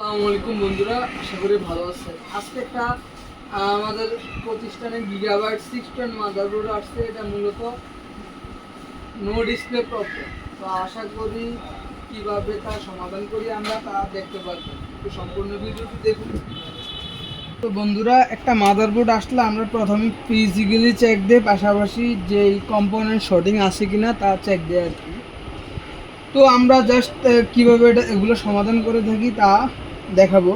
আসসালামু আলাইকুম বন্ধুরা, আশা করি ভালো আছেন। আজকে একটা আমাদের প্রতিষ্ঠানে গিগাবাইট সিক্স টেন মাদারবোর্ড আসছে, এটা মূলত নো ডিসপ্লে প্রবলেম তো আশা করি কীভাবে তার সমাধান করি আমরা তা দেখতে পারব। তো সম্পূর্ণ ভিডিওটি দেখুন। তো বন্ধুরা, একটা মাদারবোর্ড আসলে আমরা প্রথমে ফিজিক্যালি চেক দিই, পাশাপাশি যেই কম্পোনেন্ট শর্টিং আছে কিনা তা চেক দিই আর কি। তো আমরা জাস্ট কীভাবে এটা এগুলো সমাধান করে থাকি তা দেখাবো।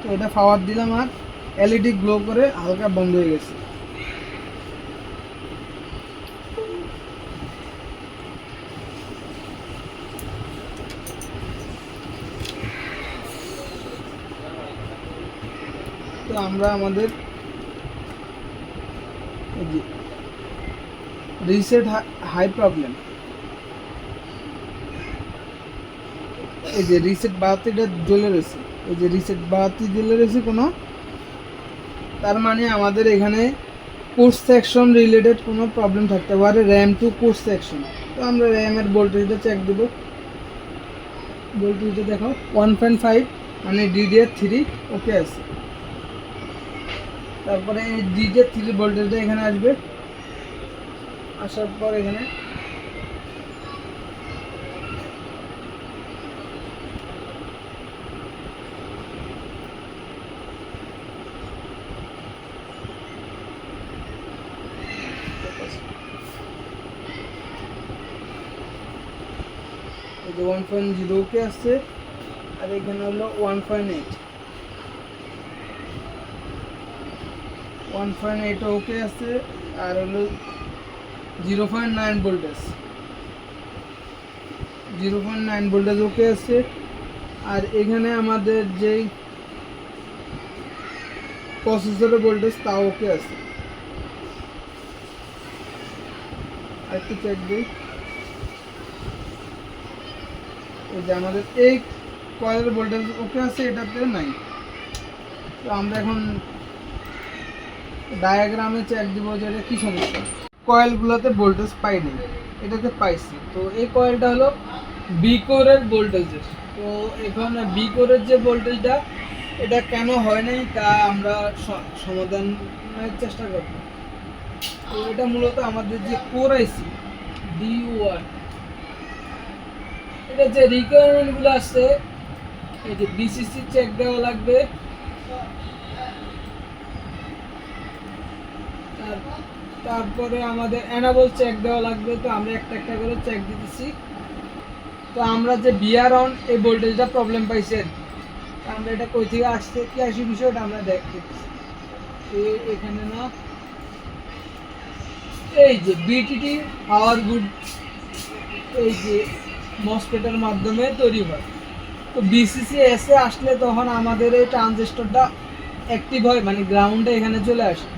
তো এটা পাওয়ার দিলাম আর এলইডি গ্লো করে হালকা বন্ধ হয়ে গেছে। তো আমরা আমাদের রিসেট হাই প্রবলেম এই যে রিসেট বাতিটা জ্বলে রয়েছে। এই যে রিসেট বাতি জ্বলে রয়েছে কোনো? তার মানে আমাদের এখানে কোর্স সেকশন রিলেটেড কোনো প্রবলেম থাকতে পারে, র্যাম টু কোর্স সেকশন। তো আমরা র্যামের ভোল্টেজটা চেক দেবো। ভোল্টেজটা দেখো ওয়ান পয়েন্ট ফাইভ মানে ডিডিআর থ্রি ওকে আছে। তারপরে এই ডিডিআর থ্রি ভোল্টেজটা এখানে আসবে। আসার পর এখানে এই ওয়ান পয়েন্ট জিরো কে আসছে, আর এখানে হলো one point eight one point eight okay আছে আর হলো zero point nine voltage zero point nine voltage okay আসছে, আর এখানে আমাদের যেই প্রসেসরের ভোল্টেজ তা ওকে আছে আর একটু চেক দিই। এই যে আমাদের এই কয়েলের ভোল্টেজ ওকে আছে, এটাতে নাই। তো আমরা এখন ডায়াগ্রামে চেক দিব যে এটা কী সমস্যা। কয়েলগুলোতে ভোল্টেজ পাইনি এটাতে পাইছি। তো এই কয়েলটা হলো বি কোরের ভোল্টেজের তো এখন বি কোরের যে ভোল্টেজটা এটা কেন হয় নাই তা আমরা সমাধানের চেষ্টা করব। তো এটা মূলত আমাদের যে কোর আইসি ডি ওয়ান এটা যে রিকোয়ারমেন্টগুলো আছে, এই যে বিসিসি চেক দেওয়া লাগবে। তার- তারপরে আমাদের অ্যানাবল চেক দেওয়া লাগবে, তো আমরা একটা একটা করে চেক দিতেছি। তো আমরা যে বিয়ার অন এই ভোল্টেজটা প্রবলেম পাইছি। আর আমরা এটা কই থেকে আসছে, কি আসি বিষয়টা আমরা দেখতেছি এখানে না, এই যে বিটিটি পাওয়ার গুড এই যে মসপেটের মাধ্যমে তৈরি হয়। তো বিসিসি এসে আসলে তখন আমাদের এই ট্রানজিস্টরটা অ্যাক্টিভ হয় মানে গ্রাউন্ডে এখানে চলে আসে।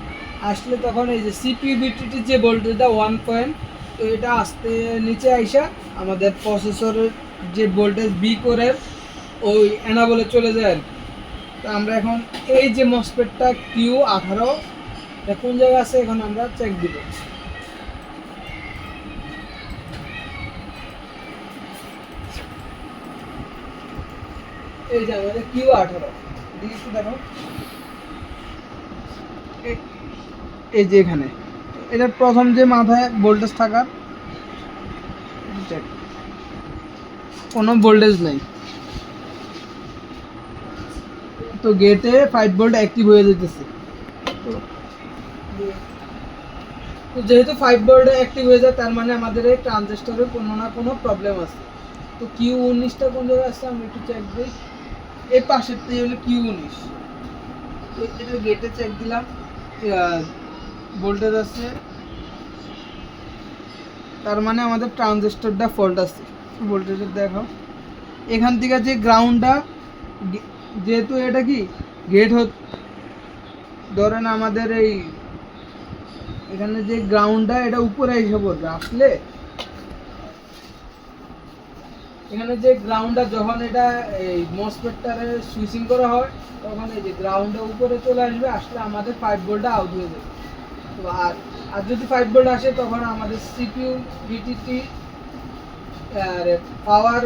আসলে তখন এই যে সিপিউবিটির যে ভোল্টেজটা ওয়ান পয়েন্ট তো এটা আসতে নিচে আইসা আমাদের প্রসেসরের যে ভোল্টেজ বি করে ওই অ্যানাবলে চলে যায় আর। তো আমরা এখন এই যে মসপেটটা কিউ আঠারো কোন জায়গায় আছে? এখন আমরা চেক দিব। এই যে আমাদের কিউ আঠারো। দেখো। এই- যে এখানে। এটার প্রথম যে মাথায় ভোল্টেজ থাকার কোনো ভোল্টেজ নেই। তো গেটে ফাইভ ভোল্ট অ্যাক্টিভ হয়ে যেতেছে। তো- তো যেহেতু ফাইভ ভোল্ট অ্যাক্টিভ হয়ে যায় তার মানে আমাদের এই ট্রানজিস্টরের কোনো না কোনো প্রবলেম আছে। তো কিউ উনিশটা কোন জায়গায় আসছে আমরা একটু চেক দিই। এই পাশের থেকে হলো কিউ উনিশ। তো এটা গেটে চেক দিলাম ভোল্টেজ আছে। তার মানে আমাদের ট্রানজিস্টরটা ফল্ট আছে। ভোল্টেজের দেখো। এখান থেকে যে গ্রাউন্ডটা যেহেতু এটা কি গেট হত ধরেন আমাদের এই এখানে যে গ্রাউন্ডটা এটা উপরে এসে পড়বে। আসলে এখানে যে গ্রাউন্ডটা যখন এটা এই মসপেটটারে সুইচিং করা হয়, তখন এই যে গ্রাউন্ডটা উপরে চলে আসবে, আসলে আমাদের ফাইভ ভোল্টটা আউট হয়ে যাবে। তো আর আর যদি ফাইভ ভোল্ট আসে, তখন আমাদের সিপিইউ ভিটিটি আর পাওয়ার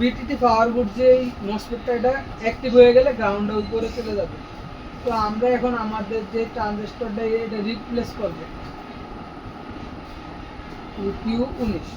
বিটিটি পাওয়ার বোর্ড যে মসফেটটা এটা অ্যাক্টিভ হয়ে গেলে গ্রাউন্ডের উপরে চলে যাবে। তো আমরা এখন আমাদের যে ট্রানজিস্টরটা এটা রিপ্লেস করবে। কিউ উনিশ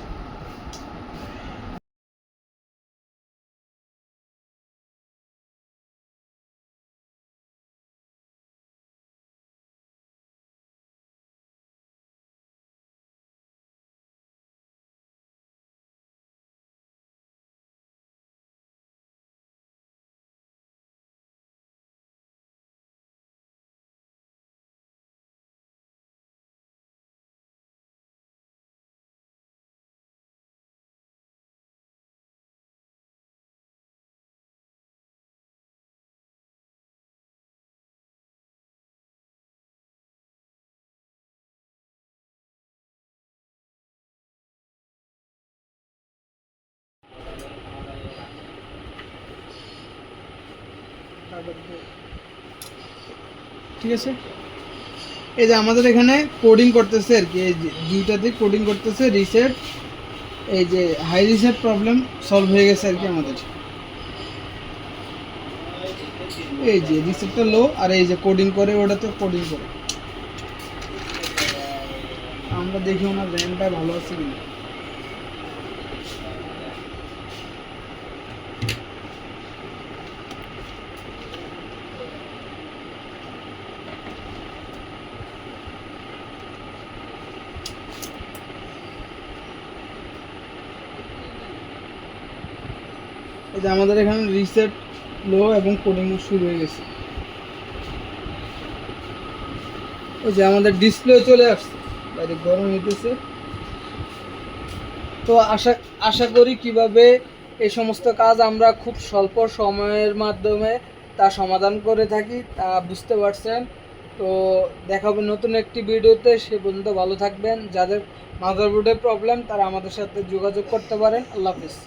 ঠিক আছে? এই যে আমাদের এখানে কোডিং করতেছে আর কি, এই দুইটাতে কোডিং করতেছে রিসেট এই যে হাই রিসেট প্রবলেম সলভ হয়ে গেছে আর কি আমাদের। এই যে রিসেটটা লো আর এই যে কোডিং করে ওটাতে কোডিং করে। আমরা দেখি ওনার র্যামটা ভালো আছে কিনা। এই যে আমাদের এখানে রিসেট লো এবং কোডিং শুরু হয়ে গেছে। ওই যে আমাদের ডিসপ্লে চলে আসছে, বাইরে গরম হইতেছে। তো আশা আশা করি কীভাবে এই সমস্ত কাজ আমরা খুব স্বল্প সময়ের মাধ্যমে তা সমাধান করে থাকি তা বুঝতে পারছেন। তো দেখাবো নতুন একটি ভিডিওতে, সে পর্যন্ত ভালো থাকবেন। যাদের মাদারবোর্ডের প্রবলেম তারা আমাদের সাথে যোগাযোগ করতে পারেন। আল্লাহ হাফিজ।